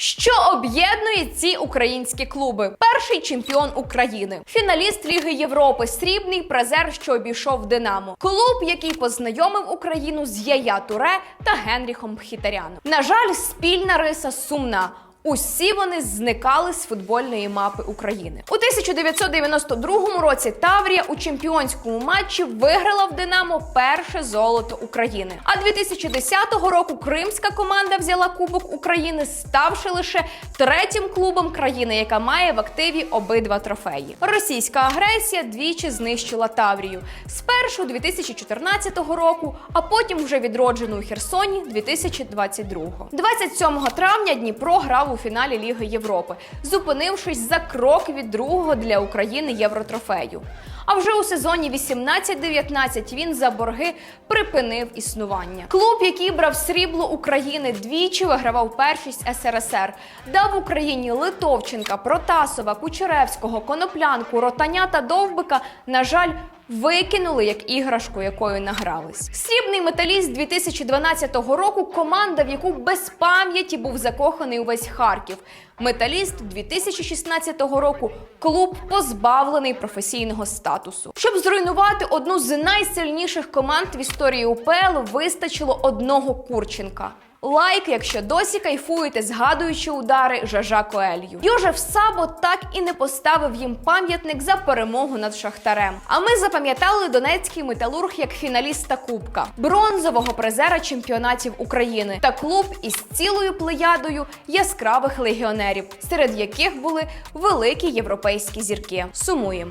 Що об'єднує ці українські клуби? Перший чемпіон України, фіналіст Ліги Європи, срібний призер, що обійшов Динамо. Клуб, який познайомив Україну з Яя Туре та Генріхом Хітаряном. На жаль, спільна риса сумна. Усі вони зникали з футбольної мапи України. У 1992 році Таврія у чемпіонському матчі виграла в Динамо перше золото України. А 2010 року кримська команда взяла Кубок України, ставши лише третім клубом країни, яка має в активі обидва трофеї. Російська агресія двічі знищила Таврію. Спершу 2014 року, а потім вже відроджену у Херсоні 2022. 27 травня Дніпро грав у фіналі Ліги Європи, зупинившись за крок від другого для України євротрофею. А вже у сезоні 18-19 він за борги припинив існування. Клуб, який брав срібло України, двічі вигравав першість СРСР, дав Україні Литовченка, Протасова, Кучеревського, Коноплянку, Ротаня та Довбика. На жаль, викинули як іграшку, якою награлись. Срібний металіст 2012 року команда, в яку без пам'яті був закоханий увесь Харків. Металіст 2016 року клуб позбавлений професійного статусу. Щоб зруйнувати одну з найсильніших команд в історії УПЛ, вистачило одного Курченка. Лайк, якщо досі кайфуєте, згадуючи удари Жажа Коелью. Йожеф Сабо так і не поставив їм пам'ятник за перемогу над Шахтарем. А ми запам'ятали донецький металург як фіналіста Кубка, бронзового призера чемпіонатів України та клуб із цілою плеядою яскравих легіонерів, серед яких були великі європейські зірки. Сумуємо.